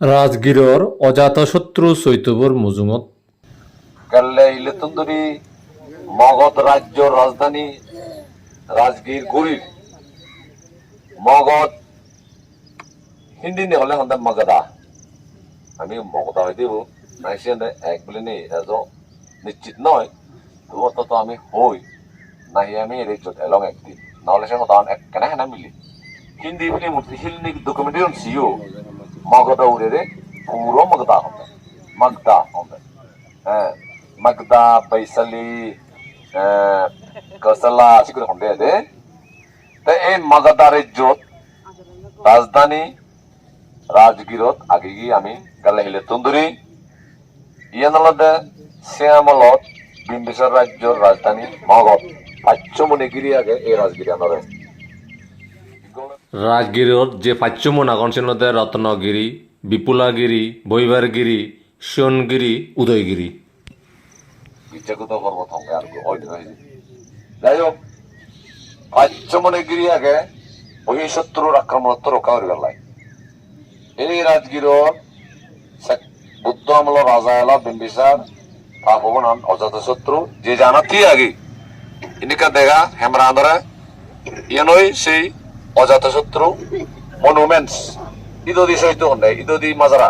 ৰাজগীৰৰ অজাতশত্ৰু চৈতৱৰ মজুঙত কাল্লে মগধ রাজ্য রাজধানী রাজগীর গরির মগধ হিন্দি হলে হন্দান মগধা। আমি মগধা হয়ে দেব নাইসে এক বলে নেই এজ নিশ্চিত নয়। তবু তো আমি হই নাহি আমি চোট এলং একদিন নহলে সে মতান এক মিলি। হিন্দি বলে মূর্তি হিলনি ডকুমেন্টেশন সিও মগধ উড়ে রে পুরো মগধা হবে মগধা হবে হ্যাঁ Magda, Baisali, eh, Kasala, siguro kung de. তে এই মাগাদা রাজ্যত রাজধানী রাজগিরত আগে গিয়ে আমি গালে হিলে তন্দুরি ইয়ানলদে শ্যামলত বিম্বিসার রাজ্যর রাজধানী মগধ পাঁচমনি গিরি আগে এই রাজগিরি আনরে ৰাজগীৰৰ যে পাঁচমন আগনচিনতে ৰত্নগিৰি বিপুলাগিৰি বৈবাৰগিৰি শিৱনগিৰি উদয়গিৰি বিচ্ছেকুত পর্বত হবে আর কি ওই হয়ে যাই হোক পাঁচমনি গিরি আগে বহিঃশত্রুর আক্রমণত্ব রক্ষা করি পেলাই এই রাজগিরর বুদ্ধ আমল রাজা এলা বিম্বিসার পাপবনান অজাতশত্রু যে জানাতি আগে, ইনিকা দেখা হেমরা আন্দরে ইয়ানই সেই অজাতশত্রু মনুমেন্টস ইদদি সহিত হন্ডে ইদদি মাজারা।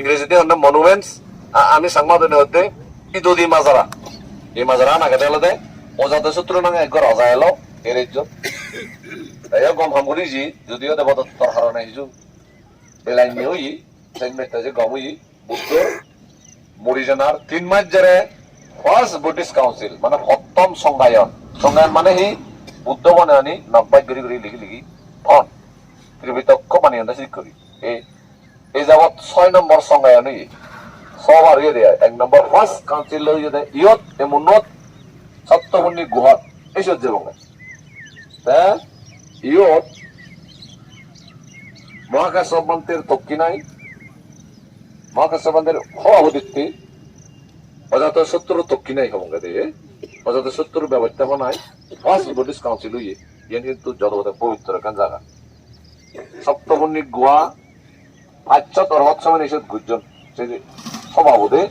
ইংরেজিতে হন্ডে মনুমেন্টস আমি সাংবাদিক হতে ইদদি মাজারা। এই মাজারা নাগে দেলে অজাতশত্রু নাগে একবার অজা এলো, এর ইজ্জত। তাই গম হামগুড়ি জি, যদিও দেবদত্তর হারণে হিজু বেলাইনি হই সেই মেটাজে গম হই বুদ্ধর মরিজানার তিন মাস জেরে ফার্স্ট ব্রিটিশ কাউন্সিল মানে সপ্তম সংগায়ন সংগায়ন মানে হি আনি নব্বাই গরি গরি লিখি লিখি ফন ত্রিবিতক্ষ মানে আন্দাজ করি। এই এই যাবত ছয় নম্বর সংগায়ন ই সব আর ইয়ে দেয় এক নম্বর ফার্স্ট কাউন্সিল ইয়ত এমনত সপ্তমণি গুহাত এইসব যে বঙ্গে তা, ইয়ত মহাকাশ সম্বন্ধের নাই। মহাকাশ সম্বন্ধের সভাপতিত্বে অজাত শত্রু তক্কি নাই হবঙ্গে দিয়ে অজাত শত্রু ব্যবস্থাপনায় ফার্স্ট ব্রিটিশ কাউন্সিল হইয়ে ইয়ান কিন্তু জগতে পবিত্র এখান জায়গা। সপ্তমণি গোয়া, পাঁচশত অরহত সময় নিষেধ গুজন সেই সভাপতি,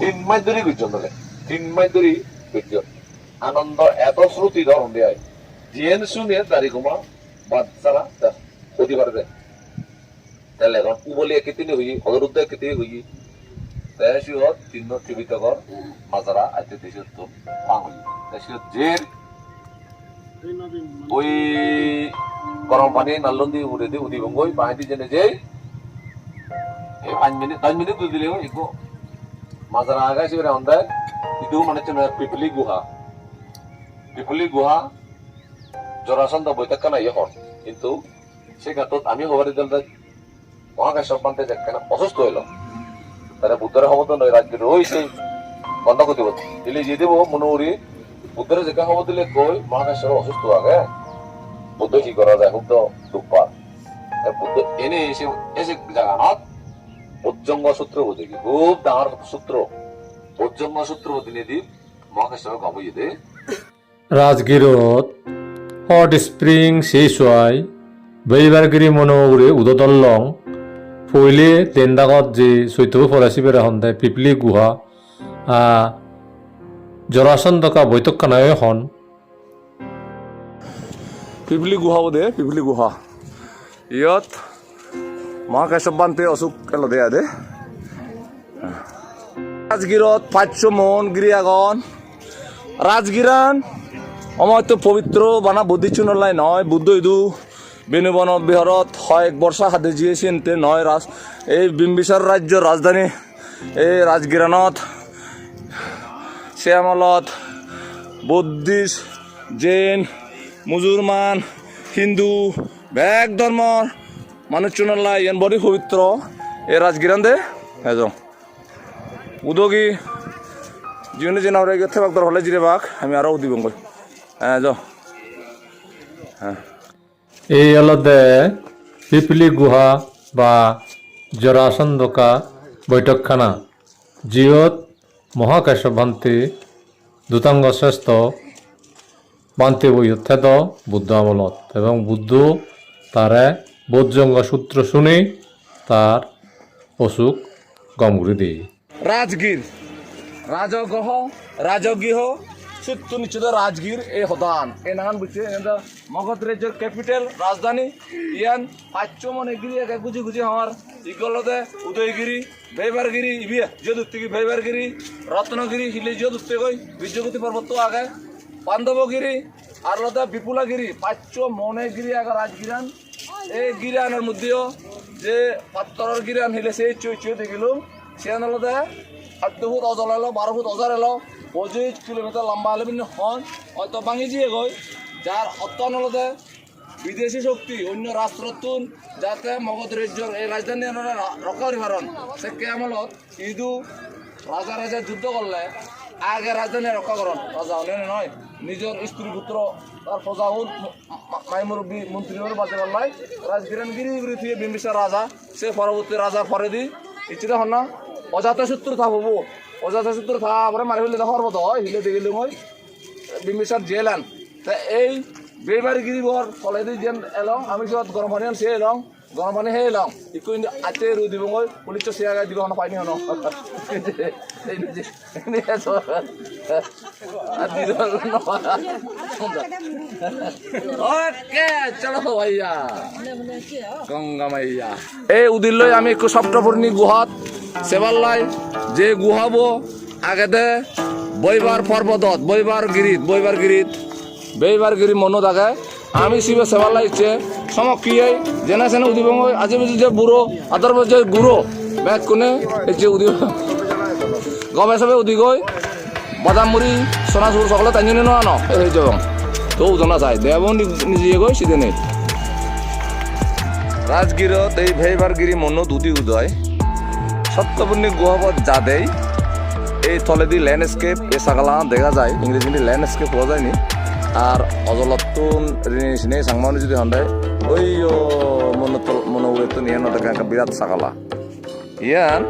তিন মাস ধরে গুজন ধরে তিন মাস ধরে গুজন আনন্দ এত শ্রুতি ধরন দেয় জিএন শুনে দাড়ি বাদ সারা প্রতিবার দেয়। তাহলে এখন উবলি একেতিনি হই অগরুদ্ধ একেতি হই তাই সিহত তিন্ন ত্রিবিতকর মাজারা আইতে দেশে তো পাঙ্গি তাই সিহত জের ওই গরম পানি নাল্লন দিয়ে উড়ে দিয়ে উদি বঙ্গই বাহিদি জেনে যে পাঁচ মিনিট, দশ মিনিট দুই দিলে ইকো মাজারা আগা সিবে অন্দায় ইদু মানে চেন পিপলি গুহা। জরাসন্ধ বৈঠক না ইয়ে হন কিন্তু সেই ক্ষেত্ৰত আমি হবারি দল মহাকাশ সম্বন্ধে যেখানে অসুস্থ হইল তারা বুদ্ধের ক্ষমতা নয় রাজ্যের রয়েছে বন্ধ করতে বলছে দিলে যে দেবো মনোহরি বুদ্ধের খবর দিলে কই, মহাকাশ অসুস্থ আগে। বুদ্ধ কি করা যায়? দুঃখ পায়। বুদ্ধ এনে এসে এসে জাগানত। বজ্জঙ্গ সূত্র বুঝে কি? খুব ডাঙর সূত্র। বজ্জঙ্গ সূত্র দিনে দি মহাকাশ গমই দে। ৰাজগীৰত হট স্প্রিং স্প্ৰিং চেইচুৱাই বৈবাৰগিৰি মনোগুৰি উদতল্লং। পहिले তেন্দাকত যে চৈতৱ ফৰাচী বেৰা সন্ধাই পিপলি গুহা জৰাচন্দকা বৈঠকখানাই এখন পিপলি গুহা বোধে, পিপলি গুহা। ইয়াত মহাকাশ বানতে অচুক এলো দেয়া দে। রাজগিরত পাঁচশো মন গিরি আগন রাজগিরান আমার তো পবিত্র বানা বুদ্ধি চুনলাই নয়, বুদ্ধ ইদু। বেনুবন বিহারত হয় বর্ষা হাতে জিয়েছেন তে নয় রাজ এই বিম্বিসার রাজ্য রাজধানী এই রাজগিরানত শ্যামলত বুদ্ধিস্ট জৈন মুসলমান হিন্দু, ব্যাগ ধর্মর মানুষ চুনাল্লা ইয়ান বড়ি পবিত্র। এ রাজগিরান দে এজ উদগি যিনি যে নাওরে গেছে বাক হলে জিরে বাক আমি আরও উদিব কই হ্যাঁ যাও। এই অলতে পিপলি গুহা বা জৰাচন্দকা বৈঠকখানা যিয়ত মহাকাশ ভান্তি দূতাঙ্গ শ্রেষ্ঠ বান্তি বই অর্থাৎ বুদ্ধ আমলত। এবং বুদ্ধ তারা বোধজঙ্গ সূত্র শুনে তার অসুখ গমগুড়ি দিয়ে রাজগীর, রাজগহ, রাজগৃহ নিশ্চিত রাজগীর এই হদান। এই নাগান বুঝছে এটা মগধ রাজ্যের ক্যাপিটাল, রাজধানী, ইয়ান পাঁচ মনে গিরি একে গুজি গুজি আমার ইগলতে উদয়গিরি ভৈবারগিরি ইবিয়া যদুত্তিগি ভৈবারগিরি রত্নগিরি, হিলে যদুত্তে গই বিদ্যগতি পর্বত আগে বান্ধবগিরি আর লতা বিপুলাগিরি পাঁচ মনে গিরি আগে রাজগিরান। এই গিরানের মধ্যেও যে পাত্তরের গিরান হিলে সেই চুই চুই দেখিলুম সে আনলতে আট ফুট অজল বারো ফুট অজার এলো পঁচিশ কিলোমিটার লম্বা হলে কিন্তু হন, হয়তো ভাঙি দিয়ে গই যার আনলতে বিদেশি শক্তি, অন্য রাষ্ট্রতুন যাতে মগধ রাজ্যর এই রাজধানী আনলে রক্ষা করি পারন সে কেমলত ইদু রাজা রাজা যুদ্ধ করলে আগে রাজধানী রক্ষা করন রাজা অন্য নয় নিজের স্ত্রী পুত্র তার প্রজা মাই মুরব্বী মন্ত্রী বাজে পাল্লাই রাজগিরান গিরি গিরি থুয়ে বিম্বিসার রাজা সে পরবর্তী রাজার পরে দি ইচ্ছিত হন না অজাত শত্রু থাকব অজাত সূত্র থাকা পরে মারি ফেলে তো হয় হিলে দেখিলে মই। বিম্বিসার জেলান। তা এই বেবারি গিরিবর ফলাই দিয়ে যেন এলং, আমি সব গরম পানি সে এলং। পানি হে এলং ইকু ইন্দি আতে রু দিব মই পুলিশ সিয়া গাই দিব হন পাইনি হন ওকে চলো ভাইয়া। গঙ্গা মাইয়া। এই উদিল্লৈ আমি একটু সপ্তপূর্ণী গুহাত সেবাল্লাই যে গুহাবো আগেতে বইবার পর্বতত বইবার গিরিত বইবার গিরিত বেইবার গিরি মনত আগে। আমি শিবে সেবাল্লাই ইচ্ছে সমকিয়ে জেনে সেনে উদিব আজি যে বুড়ো আদর যে গুড়ো ব্যাগ কোনে ইচ্ছে উদিব গবে সবে উদি গই বাদাম সোনা সুর সকলে তাই জন্য আনো এই যাব। তো উদনা চাই। দেব নিজে গই সিধে নেই। রাজগিরত এই ভেইবারগিরি মনো দুদি উদয়। সত্যপূর্ণি গুহাপথ যা দেই এই তলেদি ল্যান্ডস্কেপ এ সাগালা দেখা যায়। ইংরেজি ল্যান্ডস্কেপ হওয়া যায়নি আর অজলতুন রিনি সাংমানি যদি হন্দায় ওই মনত মনোবৃত্ত নিয়ে নটাকে একটা বিরাট সাগালা। ইয়ান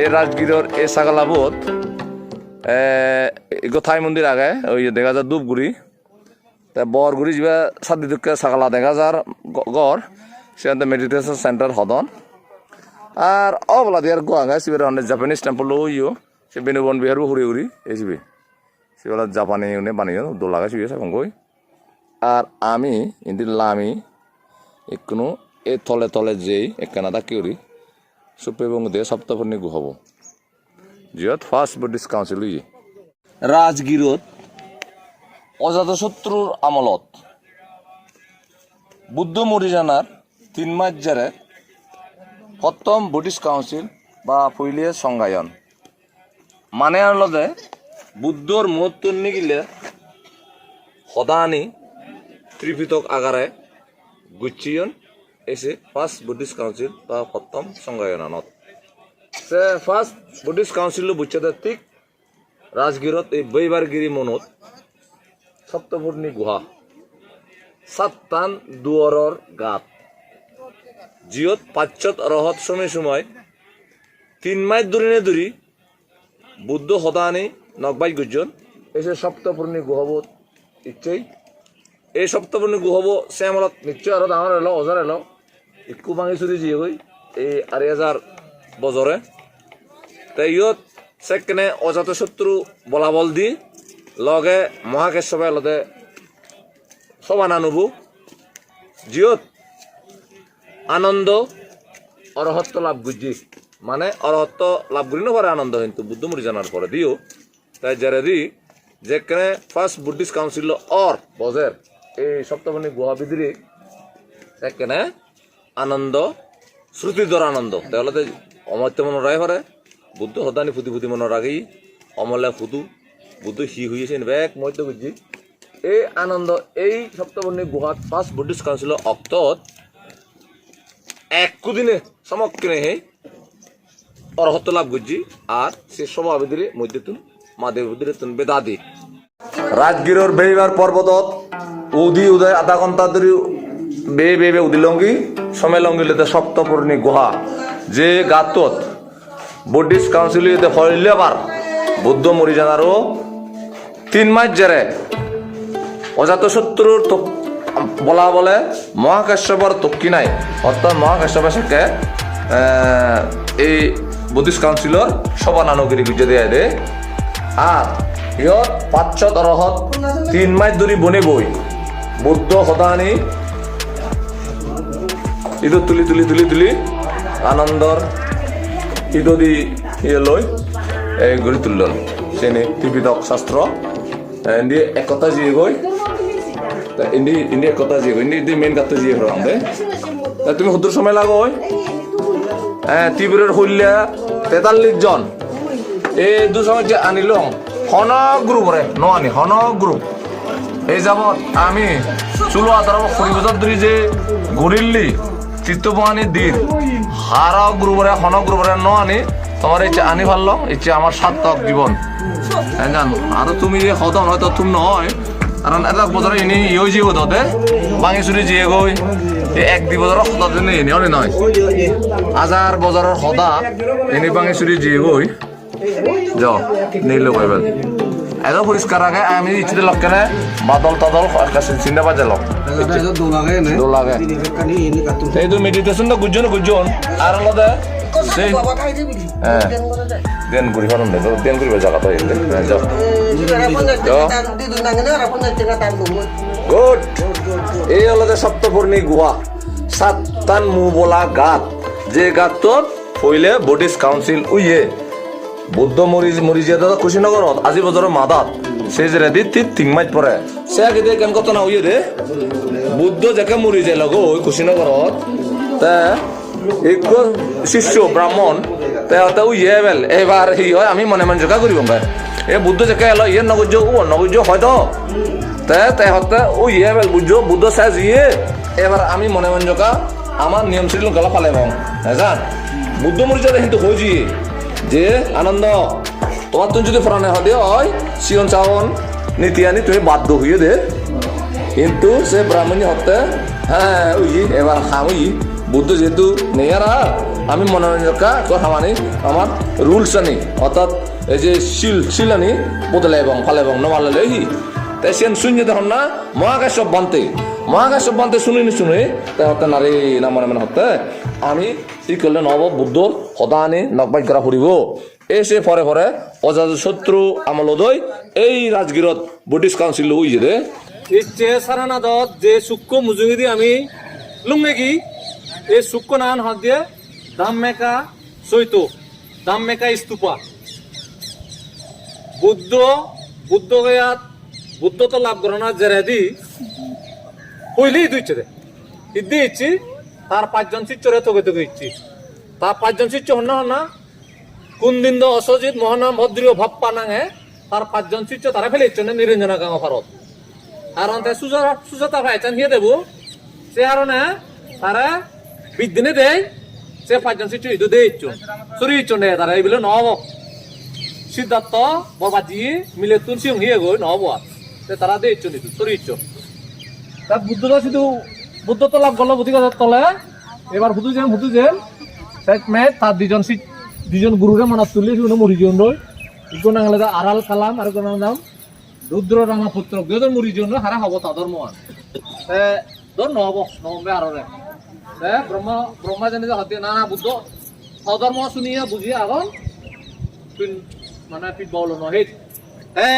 এই রাজগিরর এই সাগালা বোধ গোথাই মন্দির আগে ওই দেখা যায় ধূপগুড়ি তা বরগুড়ি যা সাদি দুঃখে সাগালা দেখা যার গড়, সেখানে মেডিটেশন সেন্টার হদন। আর অবলা দিয়ার গোয়াঙ্গা সিবের অনেক জাপানিজ টেম্পল ওইও সে বেনুবন বিহারবো হুড়ি হুড়ি, এই সেবেলা জাপানি উনি বানিয়ে দোলাগা সিবে সাকঙ্গই আর আমি ইন্দি লামি একনো এ তলে তলে যেই একখানা কিউরি সুপ্রিবঙ্গ দিয়ে সপ্তাহপূর্ণি গুহাব জিয়ত ফার্স্ট ব্রিটিশ কাউন্সিল ইয়ে রাজগিরত অজাতশত্রুর আমলত। বুদ্ধ মরিজানার তিন মাস জারে প্রথম ব্রিটিশ কাউন্সিল বা পইলে সংজ্ঞায়ন। মানে আনলদে বুদ্ধর মত তন্নি গিলে সদানি ত্রিপিতক আগারে গুচ্ছিয়ন এসে ফার্স্ট বুদ্ধিস্ট কাউন্সিল বা সপ্তম সংজ্ঞায়নত সে ফার্স্ট বুদ্ধিস্ট কাউন্সিল বুঝছে ঠিক রাজগিরত এই বৈবারগিরি মনত সপ্তপূর্ণি গুহা, সাতটান দুয়ারর গাত জিয়ত পাঁচত রহত সময় সময় তিন মাইল দূরিনে দূরি বুদ্ধ সদানি নকবাই গুজন এসে সপ্তপূর্ণি গুহবোধ ইচ্ছেই। এই সপ্তপূর্ণি গুহব শ্যামলত নিশ্চয় আৰু ডাঙৰ এলো অজাৰ এলো। একো ভাঙি চুৰি যিয়ে গৈ এই আঢ়ৈ হাজাৰ বজৰে তে ইয়ত অজাত শত্ৰু বলাবল দি লগে মহাকেশ্বৱে লগে সবা নানুবু জিয়ত আনন্দ অরহত্ব লাভ গুজি। মানে অরহত্ব লাভ করি পারে আনন্দ কিন্তু বুদ্ধমুড়ি জানার পরে দিও তাই দি যেখানে ফার্স্ট বুদ্ধিস্ট কাউন্সিল অর বজের এই সপ্তমণি গুহা বিদিরি সেখানে আনন্দ শ্রুতিধর আনন্দ। তাহলে অমর্ত্য মনে রায় পারে বুদ্ধ সদানি ফুটি ফুটি মনে রাখি অমলে ফুটু, বুদ্ধ হি হয়েছে বেগ মধ্য বুঝি এই আনন্দ, এই সপ্তমণি গুহাত ফার্স্ট বুদ্ধিস্ট কাউন্সিল অক্তত একদিনে চমককিনে সেই অরহত্ব লাভ করছি আর সে স্বভাবেদের মধ্যে তুন মাদেব তুন বেদাদি রাজগিরর বেইবার পর্বতত উদি উদয় আধা ঘণ্টা ধরে বে বে বে উদিলঙ্গি সমেলঙ্গিলেতে সপ্তপূর্ণি গুহা। যে গাতত বুদ্ধিস্ট কাউন্সিলিতে হইলেবার বুদ্ধ মরিজানারও তিন মাস জেরে অজাতশত্রুর বলা বলে মহাকাশ্যপর তক্কি নাই। অর্থাৎ মহাকাশ্যপের এই বুদ্ধিষ্ট কাউন্সিলৰ সভানানুগিৰি গুজে দিয়ে দে। আর ইয়ত পাঁচশত অরহত তিন মাস ধরি বনে বই বুদ্ধ সদানি ইদো তুলি তুলি তুলি তুলি আনন্দর ইদো দি ইয়ে লই এই গড়ি তুলল সেনে ত্রিপিটক শাস্ত্র এন্ডি একতা জিয়ে গই তা ইন্ডি ইন্ডি একতা জিয়ে গই ইন্ডি ইন্ডি মেন কাতে জিয়ে হরাম দে তুমি সত্তর সময় লাগো হ্যাঁ ত্রিপুরের হইলা তেতাল্লিশ জন এই দুসময় যে আনিলং, হন গ্রুপরে ন আনি হন গ্রুপ এই যাবৎ আমি চুলো আদার কুড়ি বছর ধরে যে ঘুরিল্লি চিত্তবানি দিন। হারা গ্রুপরে হন গ্রুপরে ন আনি তোমার ইচ্ছে আনি ভাল্ল ইচ্ছে আমার সার্থক জীবন জান আর তুমি যে হদন হয়তো তুমি নয় কারণ এটা বছরে ইনি ইয়ে যে হতে বাঙি চুরি গই এই এক দুই বছৰৰ সদা দিনে এনে অনে নহয়। আজাৰ বজাৰৰ সদা এনে বাঙি চুৰি জিয়ে গই য নিলে পাইবেন এত পরিষ্কার আগে, আমি ইচ্ছে লক্ষ্যে বাদল তদল চিন্তা বাজে লক। দোলাগে। এই তো মেডিটেশন তো গুজন গুজন। আর আলাদা সেই হ্যাঁ। দেন গুড়ি হরণ দে, দেন গুড়ি জায়গা তো যাও। গুড। এই আলাদা সপ্তপূর্ণী গুহা। সাতটান মু বলা গাত। যে গাতত পইলে বুদ্ধিষ্ট কাউন্সিল উইয়ে। বুদ্ধ মরিজ মরিজিয়া দাদা কুশীনগৰত, আজি বজাৰৰ মাদাত। সেই যে ৰেডি তিত টিংমাইত পৰে। সে আগে কেন কত না উইয়ে দে। বুদ্ধ যাকে মৰি যায় লগ কুশীনগৰত, তে এক শিষ্য ব্ৰাহ্মণ তেহঁতে উইয়ে বেল। এইবাৰ সি হয়, আমি মনে মনে জোকা কৰিব পাই। এই বুদ্ধ যাকে এলো ইয়ে নগজ্য, ও নগজ্য হয়তো তে। তেহঁতে, ও ইয়ে বেল বুঝ বুদ্ধ চাই ইয়ে এবার আমি মনে মনে জোকা আমার নিয়ম শৃঙ্খলা ফালে পাম হ্যাঁ বুদ্ধ মরিচাতে কিন্তু হয়েছি যে আনন্দ। তোমার তুমি যদি প্রাণে হদে হয় শিয়ন চাওন নীতি আনি, তুমি বাধ্য হইয়ে দে। কিন্তু সে ব্রাহ্মণী হতে হ্যাঁ ওই এবার খাম ওই বুদ্ধ যেহেতু নেই আর আমি মনোরঞ্জকা তো হামানি আমার রুলস আনি, অর্থাৎ এই যে শিল শিল আনি বদলে এবং ফালে এবং নমালে লই তাই সেন শূন্য তখন না, মহাকাশ বান্তে মহাকাশ বান্তে শুনি নি শুনি তাই হতে নারী না মনে মনে হতে, আমি ই করলে নব বুদ্ধ সদা আনি নকবাই করা ফুরিব এসে পরে পরে অজাত শত্রু আমলদৈ এই রাজগীরত ব্রিটিশ কাউন্সিল উইছে দে। ইচ্ছে সারানাদত যে সূক্ষ্ম মুজুগি দিয়ে আমি লুঙ্গেগি এই সূক্ষ্ম নান হাত দিয়ে দাম মেকা চৈত, দাম মেকা স্তূপা বুদ্ধ বুদ্ধ গয়াত, বুদ্ধ তো লাভ না জেরে দি কইলেই দুইছে দে। ইদি ইচ্ছি তার পাঁচজন শিষ্যরে তোকে তোকে ইচ্ছি তার পাঁচজন শিষ্য হন না হন না? কোন দিন তো অসজিৎ, মহানাম, ভদ্রীয়, ভাপ্পা নাঙে, তার পাঁচজন শিষ্য তারা ফেলে ইচ্ছে নিরঞ্জনা গাঁও ভারত। আর অন্তে সুজা সুজাতা ভাইচান হিয়ে দেবো? সে কারণে তারা বিদিনে দেয়, সে পাঁচজন শিশু ইদু দেয় ইচ্ছু চুরি ইচ্ছু নেই তারা এইগুলো নহব সিদ্ধার্থ বরবাজি মিলে তুন সিং হিয়ে গই নহব আর তারা দেয় ইচ্ছু নিতু চুরি ইচ্ছু তার বুদ্ধটা শুধু বুদ্ধ তো লাভ করল বুদ্ধি গাছের তলে, এবার হুদু যেন হুদু যেন শেষ মে তার দুজন শিখ দুজন গুরুরে মনত তুলি শুনে মরিজন রই ইকো নাঙলে আড়াল কালাম আর কোনো নাম রুদ্র রামা পুত্র গেদর মুড়ি জন্য হারা হব তাদের মন তে দর নহব, নহবে আর রে তে ব্রহ্মা ব্রহ্মা জানি যে হতে না না, বুদ্ধ। অধর্ম শুনিয়া বুঝিয়া আগন মানে পিন বল নহিত এ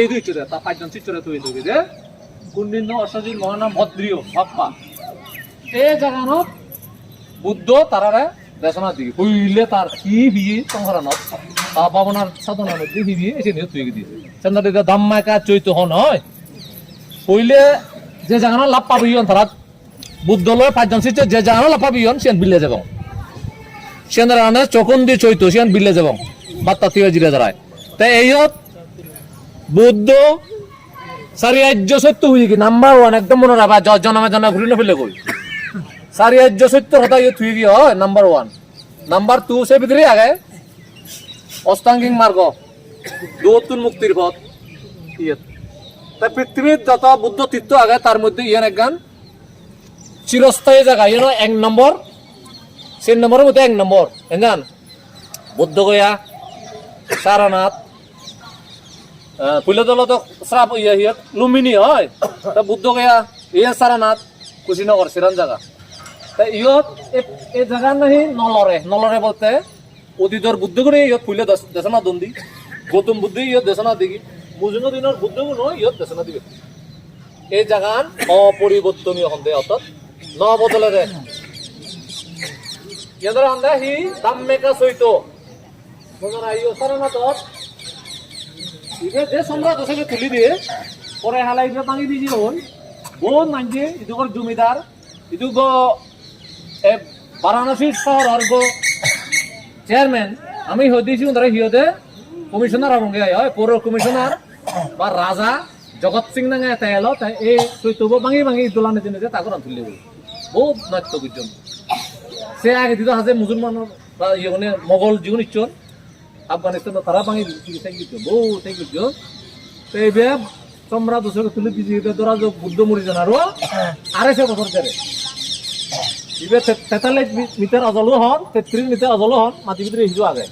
এই দুই চুরে তা পাঁচজন চিত্রে তুই দিবি যে। কুন্দিন অসজিৎ মহানাম ভদ্রিয় বাপ্পা। এই জাগানত বুদ্ধ তারারে দেশনা দিবি হইলে তার কি বিয়ে সংহরণত তা পাবনার সাধনার মধ্যে হিবি এসে নিয়ে তুই দিয়েছে চেন্না দিদা দাম মাইকা চৈত হন হয়। হইলে যে জাগানো লাভ পাবি তারা বুদ্ধ লয় পাঁচজন শিষ্য, যে জাগানো লাভ পাবি সিয়ান বিলে যাব। সিয়ান রানে চকন দিয়ে চৈত সিয়ান বিলে যাব। বাত্তা তুই জিরে দাঁড়ায় তাই এইত বুদ্ধ সারি আর্য সত্য হয়ে কি? নাম্বার ওয়ান একদম মনে রাখবা জনমে জনমে ঘুরি না ফেলে কই? সারি আর্য সত্য হতা ইয়ে থুই গিয়ে, হয় নাম্বার ওয়ান নাম্বার টু সে ভিতরে আগে। অষ্টাঙ্গিক মার্গ। দৌতুন মুক্তির পথ। ইয়ে। তাই পৃথিবীর যত বুদ্ধ তীর্থ আগে, তার মধ্যে ইয়ে এক গান। চিরস্থায়ী জায়গা ইয়ে এক নম্বর। সেই নম্বরের মধ্যে এক নম্বর। এনজান বুদ্ধ গয়া সারানাথ পুলে দলত শ্রাপ ইয়ে ইয়ে লুম্বিনী হয়। তা বুদ্ধ গয়া ইয়ে সারানাথ, কুশিনগর সিরান জায়গা তা ইয়ত এই জায়গা নাহি নলরে নলরে বলতে অতীতর বুদ্ধ করে ইয়ত ফুলে দেশনা দন্দি গৌতম বুদ্ধ ইয়ত দেশনা দিগি মুজুন দিনের বুদ্ধ গুণ ইয়ত দেশনা দিবে। এই জাগান অপরিবর্তনীয় হন্দে অর্থাৎ ন বদলে দে ইয়াদের হন্দে হি দাম্মেকা সইতো বুঝনা ইয় সারা না তোর ইবে যে আছে তুলি দিয়ে পরে হালাই ইবে ভাঙি দিছি হল বহুত মানছে ইদুকর জমিদার ইদুক এ বারাণসী শহর গো চেয়ারম্যান আমি হদিছি ধরে হিয়দে কমিশনার আবঙ্গে হয় পৌর কমিশনার বা রাজা জগৎ সিং নাঙে এটা এলো, তাই এই চৈতব ভাঙি ভাঙি দোলানে দিনে যে তাকে তুলি বহুত নাট্য বুঝছেন সে আগে দিত হাজে মুসলমানের বা ইয়ে মোগল জীবন ইচ্ছন আফগানিস্তান তারা ভাঙি কিছু বহু কিছু তো এইবে সম্রাট দোষকে তুলি এটা তোরা যে বুদ্ধ মরি জানারো আড়াইশো বছর ধরে ইবে তেতাল্লিশ মিটার অজলো হন তেত্রিশ মিটার অজলো হন, মাটি ভিতরে সিজো আগে।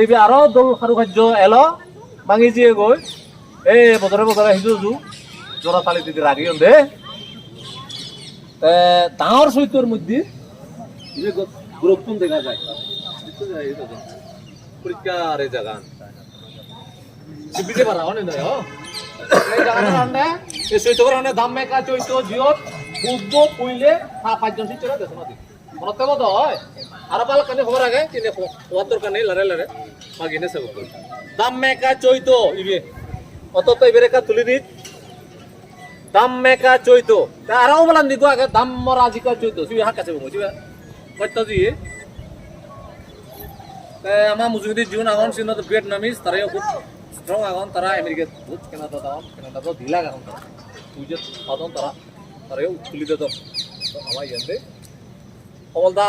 এইবে আরও দল সারু কার্য এলো, ভাঙি যিয়ে গৈ এই বছৰে বছৰে সিজো যু জোৰা তালি দিদি রাগি দে ডাঙৰ চৈত্যৰ মধ্যে গুরুত্তম দেখা যায় দেখতে যায় এই জায়গা। পরিষ্কার এই জায়গা সিবিতে পারা হনে নয় এই জায়গাটা হনে এই চৈত্যর হনে দাম মেকা চৈত্য জিয়ত বুদ্ধ পুইলে তা পাঁচজন শিক্ষক দেশ মাতি মনত পেব তো হয়? আর পাল কানে খবর আগে কিনে খোয়ার দরকার নেই লড়ে লড়ে। মাগিনে সেব দাম মেকা চৈত্য ইবে। অত তো ইবে রেখা তুলি দিত। দাম মেকা চৈত্য আরও বলান দিগো আগে দাম সিবি হাত কাছে বমো সিবি কত দিয়ে আমার মুজুগিদি জীবন আগন চিহ্ন ভিয়েটনামিজ তারাও খুব স্ট্রং আগন তারা আমেরিকা বহুত কেনাডা দাও কেনাডা তো ঢিলা আগন তারা বুঝে পাদন তারা তারাও তুলি দিত আমার ইয়াতে অমলদা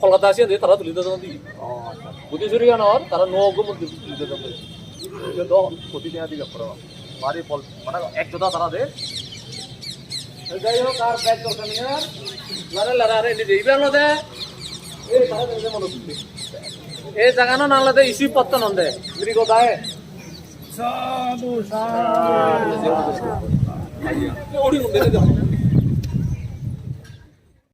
কলকাতা আসিয়া দিয়ে তারা তুলি দিত দি। বুঝে চুরি গানর তারা নগ মধ্যে তুলি দিত তো টাকা দিকে পড়া বাড়ি ফল মানে এক জোদা তারা দে। যাই হোক আর ব্যাগ দরকার নেই লড়ে লড়ে আরে নিজে ইবে দে এই তারা দে। মনে করতে এই জাগানো নালাতে ইসি পত্ত নন্দে মিরি গোদায় সাধু সাধু ওড়ি নন্দে